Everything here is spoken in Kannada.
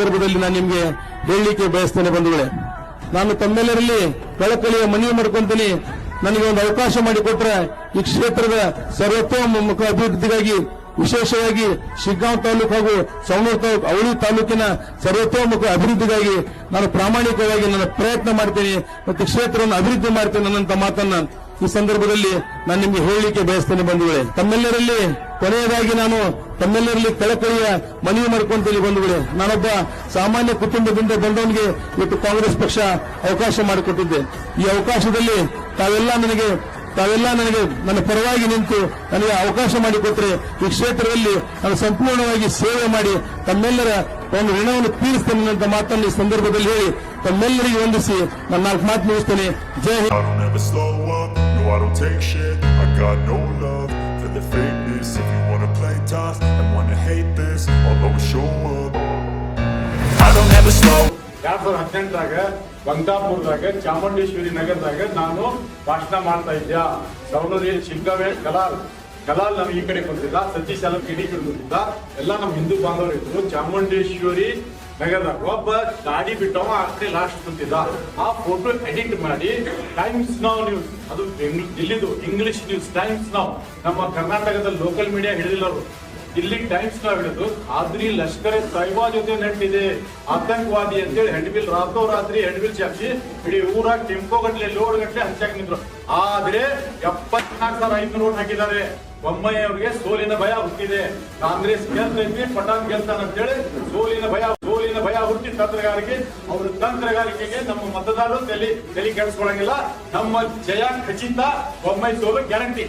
ಸಂದರ್ಭದಲ್ಲಿ ನಾನು ನಿಮಗೆ ಹೇಳಲಿಕ್ಕೆ ಬಯಸ್ತೇನೆ ಬಂಧುಗಳೇ. ನಾನು ತಮ್ಮೆಲ್ಲರಲ್ಲಿ ಕಳಕಳಿಯ ಮನವಿ ಮಾಡ್ಕೊಂತೀನಿ. ನನಗೆ ಒಂದು ಅವಕಾಶ ಮಾಡಿಕೊಟ್ರೆ ಈ ಕ್ಷೇತ್ರದ ಸರ್ವತೋಮುಖ ಅಭಿವೃದ್ಧಿಗಾಗಿ, ವಿಶೇಷವಾಗಿ ಶಿಗ್ಗಾಂವ್ ತಾಲೂಕು ಹಾಗೂ ಸವಣೂರು ತಾಲೂಕು, ಅವಳಿ ತಾಲೂಕಿನ ಸರ್ವತೋಮುಖ ಅಭಿವೃದ್ಧಿಗಾಗಿ ನಾನು ಪ್ರಾಮಾಣಿಕವಾಗಿ ನನ್ನ ಪ್ರಯತ್ನ ಮಾಡ್ತೀನಿ ಮತ್ತು ಕ್ಷೇತ್ರವನ್ನು ಅಭಿವೃದ್ಧಿ ಮಾಡ್ತೀನಿ ಅನ್ನೋಂಥ ಮಾತನ್ನ ಈ ಸಂದರ್ಭದಲ್ಲಿ ನಾನು ನಿಮಗೆ ಹೇಳಲಿಕ್ಕೆ ಬಯಸ್ತೇನೆ ಬಂಧುಗಳೇ. ತಮ್ಮೆಲ್ಲರಲ್ಲಿ ಕೊನೆಯದಾಗಿ ನಾನು ತಮ್ಮೆಲ್ಲರಲ್ಲಿ ಕಳಕಳಿಯ ಮನವಿ ಮಾಡ್ಕೊಂತೀನಿ ಬಂಧುಗಳೇ. ನಾನೊಬ್ಬ ಸಾಮಾನ್ಯ ಕುಟುಂಬದಿಂದ ಬಂದವನಿಗೆ ಇವತ್ತು ಕಾಂಗ್ರೆಸ್ ಪಕ್ಷ ಅವಕಾಶ ಮಾಡಿಕೊಟ್ಟಿದ್ದೆ. ಈ ಅವಕಾಶದಲ್ಲಿ ತಾವೆಲ್ಲ ನನಗೆ ತಾವೆಲ್ಲ ನನಗೆ, ನನ್ನ ಪರವಾಗಿ ನಿಂತು ನನಗೆ ಅವಕಾಶ ಮಾಡಿಕೊಟ್ಟರೆ ಈ ಕ್ಷೇತ್ರದಲ್ಲಿ ನಾನು ಸಂಪೂರ್ಣವಾಗಿ ಸೇವೆ ಮಾಡಿ ತಮ್ಮೆಲ್ಲರ ಒಂದು ಋಣವನ್ನು ತೀರಿಸ್ತೇನೆ ಅಂತ ಮಾತನ್ನು ಈ ಸಂದರ್ಭದಲ್ಲಿ ಹೇಳಿ ತಮ್ಮೆಲ್ಲರಿಗೆ ವಂದಿಸಿ ನನ್ನ ನಾಲ್ಕು ಮಾತು ಮುಗಿಸ್ತೇನೆ. ಜೈ Hind. I don't take shit I got no love for the fakeness If you wanna play tough and wanna hate this I'll always show up I don't ever slow ಎರಡ್ ಸಾವಿರದ ಹದಿನೆಂಟರಾಗ ಬಂಕಾಪುರದಾಗ ಚಾಮುಂಡೇಶ್ವರಿ ನಗರದಾಗ ನಾನು ಭಾಷಣ ಮಾಡ್ತಾ ಇದ್ದೆ ಸವಣೂರಿ ಶಿಗ್ಗಾವೆ ಕಲಾಲ್ ಕಲಾಲ್ ನಮ್ಗೆ ಈ ಕಡೆ ಬಂದಿದ್ದ ಸತೀಶ್ ಅಲಂ ಕಿಡಿ ಬಂದಿದ್ದ ಎಲ್ಲ ನಮ್ಮ ಹಿಂದೂ ಬಾಂಧವರು ಇದ್ರು ಚಾಮುಂಡೇಶ್ವರಿ ಒಬ್ಬ ಗಾಡಿ ಬಿಟ್ಟವ, ಆ ಲಾಸ್ಟ್ ಕುಂತಿದ್ದ. ಆ ಫೋಟೋ ಎಡಿಟ್ ಮಾಡಿ ಟೈಮ್ಸ್ ನಾವ್ ನ್ಯೂಸ್ ಅದು ದಿಲ್ಲಿದು ಇಂಗ್ಲಿಷ್ ನ್ಯೂಸ್ ಟೈಮ್ಸ್ ನಾವ್ ನಮ್ಮ ಕರ್ನಾಟಕದ ಲೋಕಲ್ ಮೀಡಿಯಾ ಹಿಡಿದಿಲ್ಲ ಅವರು. ಇಲ್ಲಿ ಟೈಮ್ಸ್ ನಾವ್ ಹಿಡಿದು ಆದ್ರಿ ಲಷ್ಕರ್ ಎ ತೈಬಾ ಜೊತೆ ನಂಟಿದೆ ಆತಂಕವಾದಿ ಅಂತೇಳಿ ಹೆಣ್ಬಿಲ್ ರಾತ್ರೋ ರಾತ್ರಿ ಹೆಣ್ಬಿಲ್ ಚಾಪ್ಸಿ ಇಡೀ ಊರಾಗ ಟೆಂಪೋ ಗಟ್ಲೆ, ಲೋಡ್ ಗಟ್ಲೆ ಹಂಚಾಕ್ ನಿಂತ್ರು. ಆದ್ರೆ ಎಪ್ಪತ್ನಾಲ್ಕು ಸಾವಿರ ಐದು ನೋಟ್ ಹಾಕಿದ್ದಾರೆ. ಬೊಮ್ಮಾಯಿ ಅವರಿಗೆ ಸೋಲಿನ ಭಯ ಹುಟ್ಟಿದೆ. ಕಾಂಗ್ರೆಸ್ ಗೆಲ್ತೈತಿ, ಪಟಾನ್ ಗೆಲ್ತಾನ ಅಂತೇಳಿ ಸೋಲಿನ ಭಯ ಸೋಲಿನ ಭಯ ಹುಟ್ಟಿ ತಂತ್ರಗಾರಿಕೆ, ಅವ್ರ ತಂತ್ರಗಾರಿಕೆಗೆ ನಮ್ಮ ಮತದಾರರು ತಲೆ ತಲೆ ಕೆಡಿಸ್ಕೊಳಂಗಿಲ್ಲ. ನಮ್ಮ ಜಯ ಖಚಿತ, ಬೊಮ್ಮಾಯಿ ಸೋಲು ಗ್ಯಾರಂಟಿ.